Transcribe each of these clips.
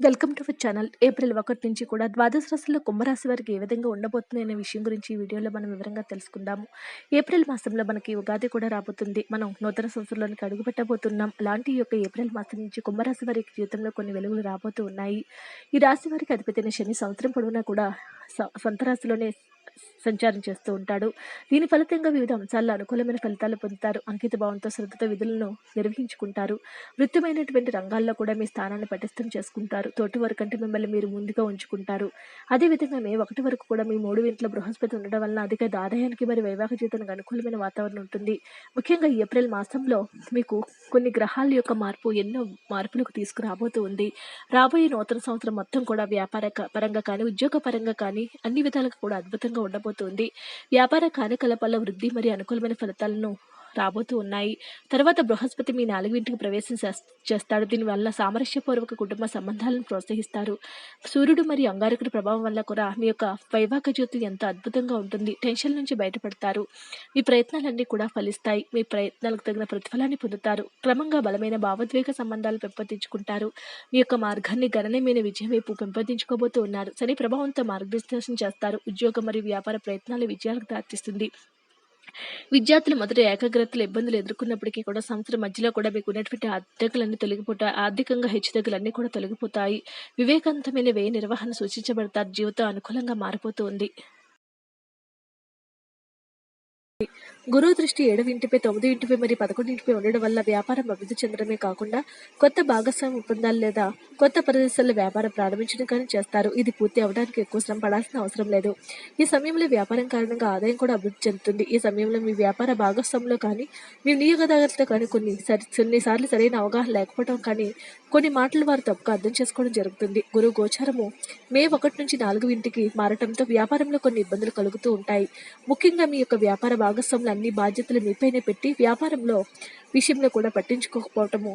Welcome to our channel. April ఒకటి నుంచి కూడా ద్వాదశ రాశుల్లో కుంభరాశి వారికి ఏ విధంగా ఉండబోతుంది అనే విషయం గురించి ఈ వీడియోలో మనం వివరంగా తెలుసుకుందాము. ఏప్రిల్ మాసంలో మనకి ఉగాది కూడా రాబోతుంది. మనం నూతన సంవత్సరంలోనికి అడుగుపెట్టబోతున్నాం లాంటి అలాంటి యొక్క ఏప్రిల్ మాసం నుంచి కుంభరాశి వారికి జీవితంలో కొన్ని వెలుగులు రాబోతూ ఉన్నాయి. ఈ రాశి వారికి అధిపతిన శని సంవత్సరం పొడవునా కూడా సొంత రాశిలోనే సంచారం చేస్తూ ఉంటాడు. దీని ఫలితంగా వివిధ అంశాల్లో అనుకూలమైన ఫలితాలు పొందుతారు. అంకిత భావంతో శ్రద్ధతో విధులను నిర్వహించుకుంటారు. వృత్తిమైనటువంటి రంగాల్లో కూడా మీ స్థానాన్ని పటిష్టం చేసుకుంటారు. తోటి వారి కంటే మిమ్మల్ని మీరు ముందుగా ఉంచుకుంటారు. అదేవిధంగా మే ఒకటి వరకు కూడా మీ మూడు ఇంట్లో బృహస్పతి ఉండడం వలన అధిక ఆదాయానికి మరి వైవాహిక జీవితానికి అనుకూలమైన వాతావరణం ఉంటుంది. ముఖ్యంగా ఏప్రిల్ మాసంలో మీకు కొన్ని గ్రహాల యొక్క మార్పు ఎన్నో మార్పులకు తీసుకురాబోతూ ఉంది. రాబోయే నూతన సంవత్సరం మొత్తం కూడా వ్యాపార పరంగా కానీ ఉద్యోగ పరంగా కానీ అన్ని విధాలుగా కూడా అద్భుతంగా ఉండబోతుంది వ్యాపార కార్యకలాపాల వృద్ధి మరియు అనుకూలమైన ఫలితాలను రాబోతూ ఉన్నాయి. తర్వాత బృహస్పతి మీ నాలుగింటికి ప్రవేశం చేస్తాడు. దీనివల్ల సామరస్యపూర్వక కుటుంబ సంబంధాలను ప్రోత్సహిస్తారు. సూర్యుడు మరియు అంగారకుడి ప్రభావం వల్ల కూడా మీ యొక్క వైవాహిక జీవితం ఎంతో అద్భుతంగా ఉంటుంది. టెన్షన్ నుంచి బయటపడతారు. మీ ప్రయత్నాలన్నీ కూడా ఫలిస్తాయి. మీ ప్రయత్నాలకు తగిన ప్రతిఫలాన్ని పొందుతారు. క్రమంగా బలమైన భావోద్వేగ సంబంధాలు పెంపొందించుకుంటారు. మీ యొక్క మార్గాన్ని గణనీయమైన విజయం వైపు పెంపొందించుకోబోతూ ఉన్నారు. శని ప్రభావంతో మార్గదర్శనం చేస్తారు. ఉద్యోగం మరియు వ్యాపార ప్రయత్నాలు విజయాలకు దారితీస్తుంది. విద్యార్థులు మొదట ఏకాగ్రతలు ఇబ్బందులు ఎదుర్కొన్నప్పటికీ కూడా సంవత్సరం మధ్యలో కూడా మీకు ఉన్నటువంటి అడ్డకులన్నీ తొలగిపోతాయి. ఆర్థికంగా హెచ్చుతగ్గులన్నీ కూడా తొలగిపోతాయి. వివేకవంతమైన వ్యయ నిర్వహణ సూచించబడతారు. జీవితం అనుకూలంగా మారిపోతూ గురువు దృష్టి ఏడవ ఇంటిపై తొమ్మిది ఇంటిపై మరియు పదకొండు ఇంటిపై ఉండడం వల్ల వ్యాపారం అభివృద్ధి చెందడమే కాకుండా కొత్త భాగస్వామి ఒప్పందాలు లేదా కొత్త ప్రదేశాల్లో వ్యాపారం ప్రారంభించడం కానీ చేస్తారు. ఇది పూర్తి అవడానికి ఎక్కువ శ్రమ పడాల్సిన అవసరం లేదు. ఈ సమయంలో వ్యాపారం కారణంగా ఆదాయం కూడా అభివృద్ధి చెందుతుంది. ఈ సమయంలో మీ వ్యాపార భాగస్వాములో కానీ మీ వినియోగదారులతో కానీ కొన్ని కొన్నిసార్లు సరైన అవగాహన లేకపోవడం కానీ కొన్ని మాటలు వారు తప్పుగా అర్థం చేసుకోవడం జరుగుతుంది. గురువు గోచారము మే ఒకటి నుంచి నాలుగు ఇంటికి మారటంతో వ్యాపారంలో కొన్ని ఇబ్బందులు కలుగుతూ ఉంటాయి. ముఖ్యంగా మీ యొక్క వ్యాపార భాగస్వాములు అన్ని బాధ్యతలు మీపైనే పెట్టి వ్యాపారంలో విషయంలో కూడా పట్టించుకోకపోవటము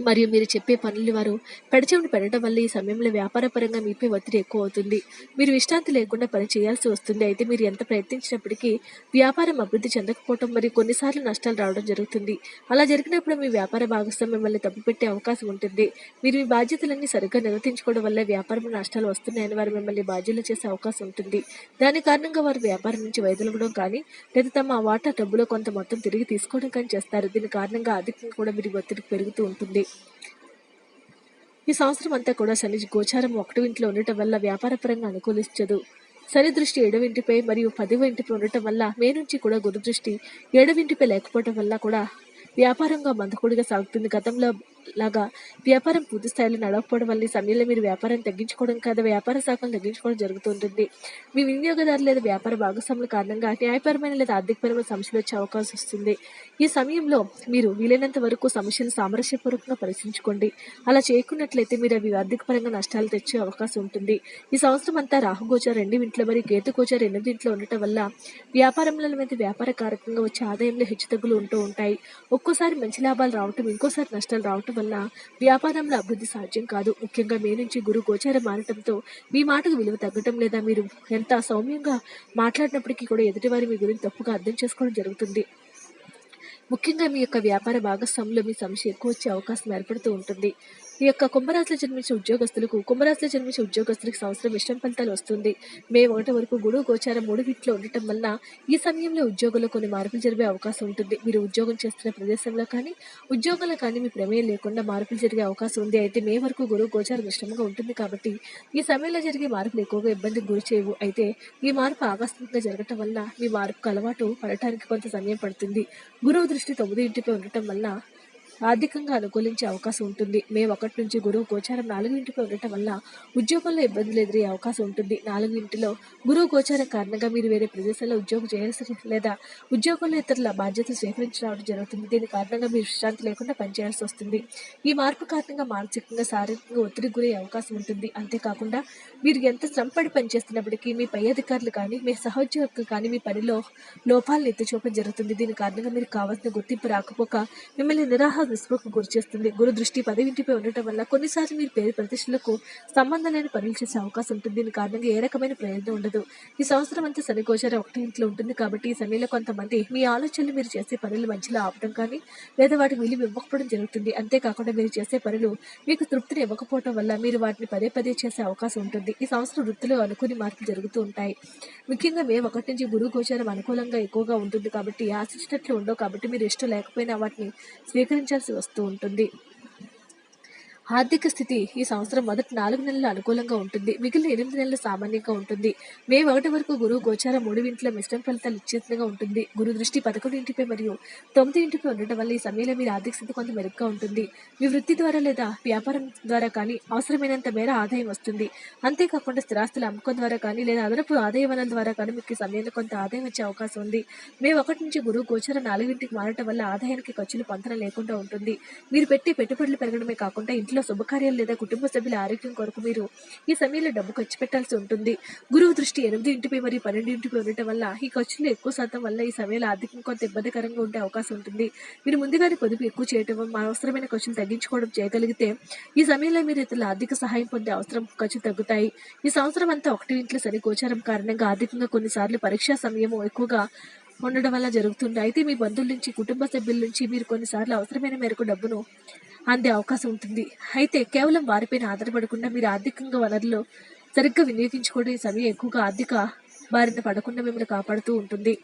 మరియు మీరు చెప్పే పనులు వారు పెడచెవిని పెట్టడం వల్ల ఈ సమయంలో వ్యాపారపరంగా మీపై ఒత్తిడి ఎక్కువ అవుతుంది మీరు విశ్రాంతి లేకుండా పని చేయాల్సి వస్తుంది. అయితే మీరు ఎంత ప్రయత్నించినప్పటికీ వ్యాపారం అభివృద్ధి చెందకపోవడం మరియు కొన్నిసార్లు నష్టాలు రావడం జరుగుతుంది. అలా జరిగినప్పుడు మీ వ్యాపార భాగస్వామి మిమ్మల్ని తప్పుపెట్టే అవకాశం ఉంటుంది. మీరు మీ బాధ్యతలన్నీ సరిగ్గా నిర్వర్తించుకోవడం వల్ల వ్యాపారంలో నష్టాలు వస్తున్నాయని వారు మిమ్మల్ని బాధ్యులు చేసే అవకాశం ఉంటుంది. దాని కారణంగా వారు వ్యాపారం నుంచి వైదొలగడం కానీ లేదా తమ వాటా డబ్బులో కొంత మొత్తం తిరిగి తీసుకోవడం కానీ చేస్తారు. దీని కారణంగా ఆర్థికంగా కూడా మీరు ఒత్తిడి పెరుగుతూ ఉంటుంది. ఈ సంవత్సరం అంతా కూడా శని గోచారం ఒకటి ఇంట్లో ఉండటం వల్ల వ్యాపారపరంగా అనుకూలించదు. శని దృష్టి ఏడవింటిపై మరియు పదివ ఇంటిపై ఉండటం వల్ల మే నుంచి కూడా గురు దృష్టి ఏడవింటిపై లేకపోవటం లేకపోవడం వల్ల కూడా వ్యాపారంగా మందకుడిగా సాగుతుంది. గతంలో లాగా వ్యాపారం పూర్తి స్థాయిలో నడవకపోవడం వల్ల సమయంలో మీరు వ్యాపారం తగ్గించుకోవడం కాదు వ్యాపార శాఖను తగ్గించుకోవడం జరుగుతుంటుంది. మీ వినియోగదారు లేదా వ్యాపార భాగస్వాముల కారణంగా న్యాయపరమైన లేదా ఆర్థికపరమైన సమస్యలు వచ్చే అవకాశం వస్తుంది. ఈ సమయంలో మీరు వీలైనంత వరకు సమస్యను సామరస్యపూర్వకంగా పరిశీలించుకోండి. అలా చేయకున్నట్లయితే మీరు అవి ఆర్థికపరంగా నష్టాలు తెచ్చే అవకాశం ఉంటుంది. ఈ సంవత్సరం అంతా రాహుగోచారం రెండు ఇంట్లో మరియు కేతు ఎనిమిది ఇంట్లో ఉండటం వల్ల వ్యాపారంలో మీద వ్యాపార కారకంగా వచ్చే ఆదాయంలో హెచ్చుతగ్గులు ఉంటూ ఉంటాయి. ఒక్కోసారి మంచి లాభాలు రావటం ఇంకోసారి నష్టాలు రావటం వల్ల వ్యాపారంలో అభివృద్ధి సాధ్యం కాదు. ముఖ్యంగా మే నుంచి గురు గోచారం మారటంతో మీ మాటకు విలువ తగ్గటం లేదా మీరు ఎంత సౌమ్యంగా మాట్లాడినప్పటికీ కూడా ఎదుటివారి మీ గురించి తప్పుగా అర్థం చేసుకోవడం జరుగుతుంది. ముఖ్యంగా మీ యొక్క వ్యాపార భాగస్వాములో మీ సమస్య ఎక్కువ వచ్చే అవకాశం ఏర్పడుతూ ఉంటుంది. ఈ యొక్క కుంభరాశిలో జన్మించే ఉద్యోగస్తులకు కుంభరాశిలో జన్మించే ఉద్యోగస్తులకు సంవత్సరం ఇష్టం ఫలితాలు వస్తుంది. మే ఒకటి వరకు గుడు గోచారం మూడు వీటిలో ఉండటం వల్ల ఈ సమయంలో ఉద్యోగంలో కొన్ని మార్పులు జరిగే అవకాశం ఉంటుంది. మీరు ఉద్యోగం చేస్తున్న ప్రదేశంలో కానీ ఉద్యోగంలో కానీ మీ ప్రమేయం లేకుండా మార్పులు జరిగే అవకాశం ఉంది. అయితే మే వరకు గురువు గోచారం ఇష్టంగా ఉంటుంది కాబట్టి ఈ సమయంలో జరిగే మార్పులు ఎక్కువగా ఇబ్బందికి గురి చేయవు. అయితే ఈ మార్పు ఆకస్మికంగా జరగటం వల్ల మీ మార్పుకు అలవాటు పడటానికి కొంత సమయం పడుతుంది. గురువు దృష్టి తొమ్మిది ఇంటిపై ఉండటం వల్ల ఆర్థికంగా అనుకూలించే అవకాశం ఉంటుంది. మే ఒకటి నుంచి గురువు గోచారం నాలుగు ఇంటిపై ఉండటం వల్ల ఉద్యోగంలో ఇబ్బందులు ఎదురయ్యే అవకాశం ఉంటుంది. నాలుగు ఇంటిలో గురువు గోచారం కారణంగా మీరు వేరే ప్రదేశాల్లో ఉద్యోగం చేయాల్సి లేదా ఉద్యోగంలో ఇతరుల బాధ్యతలు స్వీకరించి రావడం జరుగుతుంది. దీని కారణంగా మీరు విశ్రాంతి లేకుండా పనిచేయాల్సి వస్తుంది. ఈ మార్పు కారణంగా మానసికంగా శారీరకంగా ఒత్తిడి గురయ్యే అవకాశం ఉంటుంది. అంతేకాకుండా మీరు ఎంత శ్రమపడి పనిచేస్తున్నప్పటికీ మీ పై అధికారులు కానీ మీ సహోద్యోగులు కానీ మీ పనిలో లోపాలను ఎత్తి చూపడం జరుగుతుంది. దీని కారణంగా మీరు కావాల్సిన గుర్తింపు రాకపోక మిమ్మల్ని నిరాహ విసుగుకు గురిచేస్తుంది గురు దృష్టి పదవింటిపై ఉండటం వల్ల కొన్నిసార్లు మీరు పేరు ప్రతిష్టలకు సంబంధం లేని పనులు చేసే అవకాశం ఉంటుంది. దీని కారణంగా ఏ రకమైన ప్రయోజనం ఉండదు. ఈ సంవత్సరం అంతా శనిగోచారం ఒకటి ఇంట్లో ఉంటుంది కాబట్టి ఈ సమయంలో కొంతమంది మీ ఆలోచనలు మీరు చేసే పనులు మధ్యలో ఆపడం కానీ లేదా వాటికి విలువ ఇవ్వకపోవడం జరుగుతుంది. అంతేకాకుండా మీరు చేసే పనులు మీకు తృప్తిని ఇవ్వకపోవడం వల్ల మీరు వాటిని పదే పదే చేసే అవకాశం ఉంటుంది. ఈ సంవత్సరం వృత్తిలో అనుకుని మార్పులు జరుగుతూ ఉంటాయి. ముఖ్యంగా మే ఒకటి నుంచి గురువు గోచారం అనుకూలంగా ఎక్కువగా ఉంటుంది కాబట్టి ఆశించినట్లు ఉండవు కాబట్టి మీరు ఇష్టం లేకపోయినా వాటిని స్వీకరించాల్సి వస్తూ ఉంటుంది. ఆర్థిక స్థితి ఈ సంవత్సరం మొదటి నాలుగు నెలలు అనుకూలంగా ఉంటుంది. మిగిలిన ఎనిమిది నెలలు సామాన్యంగా ఉంటుంది. మే ఒకటి వరకు గురువు గోచారం మూడు ఇంట్లో మిశ్రమ ఫలితాలు ఇచ్చేట్టుగా ఉంటుంది. గురు దృష్టి పదకొండు ఇంటిపై మరియు తొమ్మిది ఇంటిపై ఉండటం వల్ల ఈ సమయంలో మీరు ఆర్థిక స్థితి కొంత మెరుగ్గా ఉంటుంది. మీ వృత్తి ద్వారా లేదా వ్యాపారం ద్వారా కానీ అవసరమైనంత మేర ఆదాయం వస్తుంది. అంతేకాకుండా స్థిరాస్తుల అమ్మకం ద్వారా కానీ లేదా అదనపు ఆదాయ వనరుల ద్వారా కానీ మీకు సమయంలో కొంత ఆదాయం వచ్చే అవకాశం ఉంది. మే ఒకటి నుంచి గురువు గోచారం నాలుగింటికి మారటం వల్ల ఆదాయానికి ఖర్చులు పొందడం లేకుండా ఉంటుంది. మీరు పెట్టే పెట్టుబడులు పెరగడమే కాకుండా ఇంట్లో శుభకార్యాలు లేదా కుటుంబ సభ్యుల ఆరోగ్యం కొరకు మీరు ఈ సమయంలో డబ్బు ఖర్చు పెట్టాల్సి ఉంటుంది. గురువు దృష్టి ఎనిమిది ఇంటిపై మరియు పన్నెండు ఇంటిపై ఉండటం వల్ల ఈ ఖర్చులు ఎక్కువ శాతం వల్ల ఈ సమయంలో ఆర్థికంగా కొంత ఇబ్బందికరంగా ఉండే అవకాశం ఉంటుంది. మీరు ముందుగానే పొదుపు ఎక్కువ చేయటం అవసరమైన ఖర్చులు తగ్గించుకోవడం చేయగలిగితే ఈ సమయంలో మీరు ఇతరుల ఆర్థిక సహాయం పొందే అవసరం ఖర్చు తగ్గుతాయి. ఈ సంవత్సరం అంతా ఒకటి ఇంట్లో సరి గోచారం కారణంగా ఆర్థికంగా కొన్నిసార్లు పరీక్షా సమయం ఎక్కువగా ఉండడం వల్ల జరుగుతుంది అయితే మీ బంధువుల నుంచి కుటుంబ సభ్యుల నుంచి మీరు కొన్నిసార్లు అవసరమైన మేరకు డబ్బును అందే అవకాశం ఉంటుంది. అయితే కేవలం వారిపైన ఆధారపడకుండా మీరు ఆర్థికంగా వనరులు సరిగ్గా వినియోగించుకోవడం ఈ సమయం ఎక్కువగా ఆర్థిక బారిన పడకుండా మిమ్మల్ని కాపాడుతూ ఉంటుంది.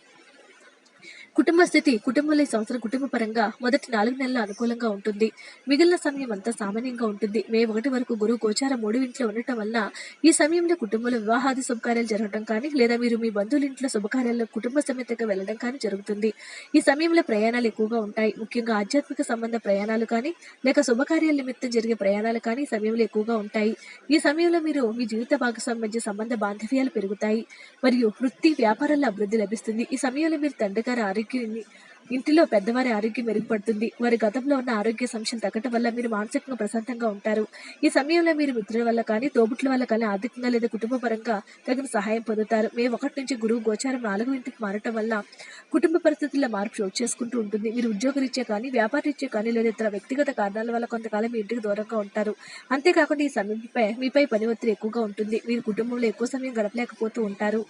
కుటుంబ స్థితి కుటుంబంలో ఈ సంవత్సరం కుటుంబ పరంగా మొదటి నాలుగు నెలలు అనుకూలంగా ఉంటుంది. మిగిలిన సమయం అంతా సామాన్యంగా ఉంటుంది. మే ఒకటి వరకు గురువు గోచారం మూడు ఇంట్లో ఉండటం వల్ల ఈ సమయంలో కుటుంబంలో వివాహాది శుభకార్యాలు జరగడం కానీ లేదా మీరు మీ బంధువుల ఇంట్లో శుభకార్యాల్లో కుటుంబ సమేతంగా వెళ్ళడం కానీ జరుగుతుంది. ఈ సమయంలో ప్రయాణాలు ఎక్కువగా ఉంటాయి. ముఖ్యంగా ఆధ్యాత్మిక సంబంధ ప్రయాణాలు కానీ లేక శుభకార్యాల నిమిత్తం జరిగే ప్రయాణాలు కానీ ఈ సమయంలో ఎక్కువగా ఉంటాయి. ఈ సమయంలో మీరు మీ జీవిత భాగస్వామి మధ్య సంబంధ బాంధవ్యాలు పెరుగుతాయి. మరియు వృత్తి వ్యాపారాల అభివృద్ధి లభిస్తుంది. ఈ సమయంలో మీరు తండ్రి గారి ఆరోగ్యాన్ని ఇంటిలో పెద్దవారి ఆరోగ్యం మెరుగుపడుతుంది. వారి గతంలో ఉన్న ఆరోగ్య సమస్యలు తగ్గటం వల్ల మీరు మానసికంగా ప్రశాంతంగా ఉంటారు. ఈ సమయంలో మీరు మిత్రుల వల్ల కానీ తోబుట్ల వల్ల కానీ ఆర్థికంగా లేదా కుటుంబ పరంగా తగిన సహాయం పొందుతారు. మే ఒకటి నుంచి గురువు గోచారం నాలుగు ఇంటికి మారటం వల్ల కుటుంబ పరిస్థితుల్లో మార్పు చోటు చేసుకుంటూ ఉంటుంది. మీరు ఉద్యోగరీత్యా కానీ వ్యాపారరీత్యా కానీ లేదా ఇతర వ్యక్తిగత కారణాల వల్ల కొంతకాలం మీ ఇంటికి దూరంగా ఉంటారు. అంతేకాకుండా ఈ సమయంపై మీపై పని ఒత్తిడి ఎక్కువగా ఉంటుంది. మీరు కుటుంబంలో ఎక్కువ సమయం గడపలేకపోతూ ఉంటారు.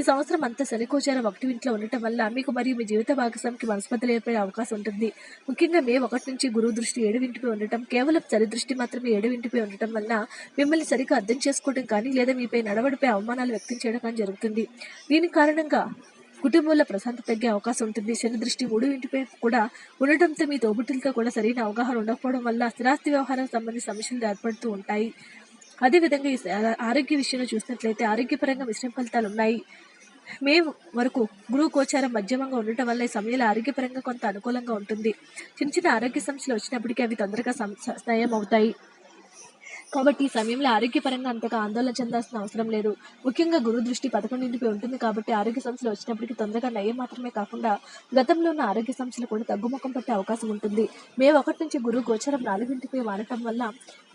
ఈ సంవత్సరం అంతా శనికోచారం ఒకటి ఇంట్లో ఉండటం వల్ల మీకు మరియు మీ జీవిత భాగస్వామికి మనస్పర్ధలు ఏర్పడే అవకాశం ఉంటుంది. ముఖ్యంగా మే ఒకటి నుంచి గురువు దృష్టి ఏడు ఉండటం కేవలం చలి దృష్టి మాత్రమే ఏడు ఉండటం వల్ల మిమ్మల్ని సరిగ్గా అర్థం చేసుకోవడం కానీ లేదా మీపై నడవడిపై అవమానాలు వ్యక్తం చేయడం కానీ జరుగుతుంది. దీని కారణంగా కుటుంబంలో ప్రశాంతత తగ్గే అవకాశం ఉంటుంది. శని దృష్టి మూడు ఇంటిపై కూడా ఉండటంతో మీ తోబుట్టులతో కూడా సరైన అవగాహన ఉండకపోవడం వల్ల స్థిరాస్తి వ్యవహారం సంబంధించిన సమస్యలు ఏర్పడుతూ ఉంటాయి. అదేవిధంగా ఈ ఆరోగ్య విషయంలో చూసినట్లయితే ఆరోగ్యపరంగా మిశ్రమ ఫలితాలు ఉన్నాయి. మే వరకు గురువు మధ్యమంగా ఉండటం వల్ల ఈ సమయంలో ఆరోగ్యపరంగా కొంత అనుకూలంగా ఉంటుంది. చిన్న చిన్న ఆరోగ్య సమస్యలు వచ్చినప్పటికీ అవి తొందరగా సం- నయం అవుతాయి కాబట్టి ఈ సమయంలో ఆరోగ్యపరంగా అంతగా ఆందోళన చెందాల్సిన అవసరం లేదు. ముఖ్యంగా గురు దృష్టి పదకొండింటిపై ఉంటుంది కాబట్టి ఆరోగ్య సమస్యలు వచ్చినప్పటికీ తొందరగా నయం మాత్రమే కాకుండా గతంలో ఉన్న ఆరోగ్య సమస్యలు కూడా తగ్గుముఖం పట్టే అవకాశం ఉంటుంది. మే ఒకటి నుంచి గురువు గోచరం నాలుగింటిపై మారటం వల్ల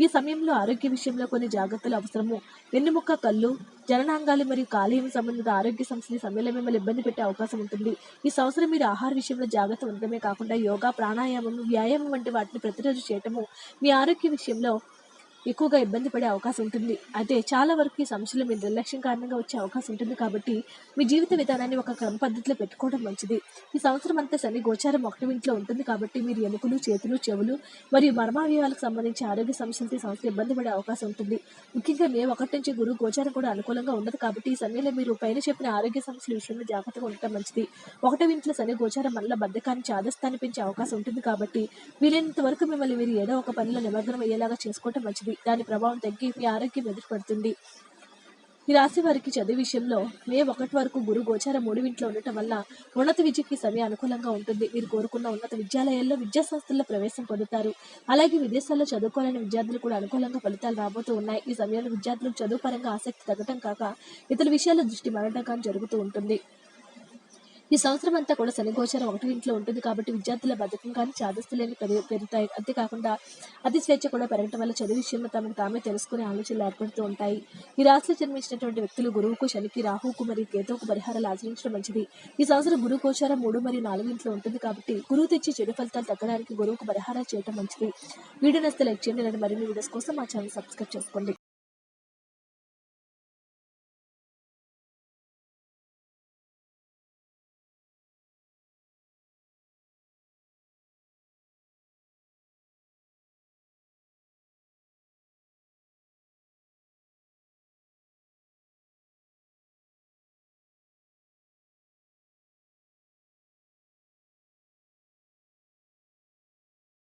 ఈ సమయంలో ఆరోగ్య విషయంలో కొన్ని జాగ్రత్తలు అవసరము. వెన్నుముక్క కళ్ళు జననాంగాలు మరియు కాలేయం సంబంధిత ఆరోగ్య సమస్యలు సమయంలో మిమ్మల్ని ఇబ్బంది పెట్టే అవకాశం ఉంటుంది. ఈ సంవత్సరం మీరు ఆహార విషయంలో జాగ్రత్త ఉండడమే కాకుండా యోగా ప్రాణాయామం వ్యాయామం వంటి వాటిని ప్రతిరోజు చేయటము మీ ఆరోగ్య విషయంలో ఎక్కువగా ఇబ్బంది పడే అవకాశం ఉంటుంది. అయితే చాలా వరకు ఈ సమస్యలు మీ నిర్లక్ష్యం కారణంగా వచ్చే అవకాశం ఉంటుంది కాబట్టి మీ జీవిత విధానాన్ని ఒక క్రమ పద్ధతిలో పెట్టుకోవడం మంచిది. ఈ సంవత్సరం అంతా శని గోచారం ఒకటి ఇంట్లో ఉంటుంది కాబట్టి మీరు ఎముకలు చేతులు చెవులు మరియు మర్మావయవాలకు సంబంధించి ఆరోగ్య సమస్యలతో ఈ ఇబ్బంది పడే అవకాశం ఉంటుంది. ముఖ్యంగా మే ఒకటి నుంచి గురువు గోచారం కూడా అనుకూలంగా ఉండదు కాబట్టి ఈ సమయంలో మీరు పైన చెప్పిన ఆరోగ్య సమస్యల విషయంలో జాగ్రత్తగా ఉండటం మంచిది. ఒకటి ఇంట్లో శని గోచారం వల్ల బద్ధకాన్ని చాదస్తాన్ని పెంచే అవకాశం ఉంటుంది కాబట్టి వీలైనంత వరకు మిమ్మల్ని మీరు ఏదో ఒక పనిలో నిమగ్నం అయ్యేలాగా చేసుకోవటం మంచిది. దాని ప్రభావం తగ్గి మీ ఆరోగ్యం ఎదురుపడుతుంది ఈ రాశి వారికి చదువు విషయంలో మే ఒకటి వరకు గురు గోచార మూడింట్లో ఉండటం వల్ల ఉన్నత విద్యకి సమయం అనుకూలంగా ఉంటుంది. మీరు కోరుకున్న ఉన్నత విద్యాలయాల్లో విద్యా సంస్థల్లో ప్రవేశం పొందుతారు. అలాగే విదేశాల్లో చదువుకోవాలని విద్యార్థులు కూడా అనుకూలంగా ఫలితాలు రాబోతూ ఉన్నాయి. ఈ సమయంలో విద్యార్థులకు చదువు పరంగా ఆసక్తి తగ్గటం కాక ఇతర విషయాల దృష్టి మారడం కానీ జరుగుతూ ఉంటుంది. ఈ సంవత్సరం అంతా కూడా శని గోచరం ఒకటి ఇంట్లో ఉంటుంది కాబట్టి విద్యార్థుల బద్ధకం కానీ చాదస్తులేని పెరుగు పెరుగుతాయి. అంతేకాకుండా అతి స్వేచ్ఛ కూడా పెరగటం వల్ల చదువు విషయంలో తమకు తామే తెలుసుకునే ఆలోచనలు ఏర్పడుతూ ఉంటాయి. ఈ రాశిలో జన్మించినటువంటి వ్యక్తులు గురువుకు శనికి రాహుకు మరియు కేతువుకు పరిహారాలు ఆచరించడం మంచిది. ఈ సంవత్సరం గురువు గోచారం మూడు మరియు నాలుగు ఇంట్లో ఉంటుంది కాబట్టి గురువు తెచ్చి చెడు ఫలితాలు తగ్గడానికి గురువుకు పరిహారాలు చేయడం మంచిది. వీడియో నస్తే లైక్ చేయండి. ఇలాంటి మరిన్ని వీడియోస్ కోసం మా ఛానల్ సబ్స్క్రైబ్ చేసుకోండి.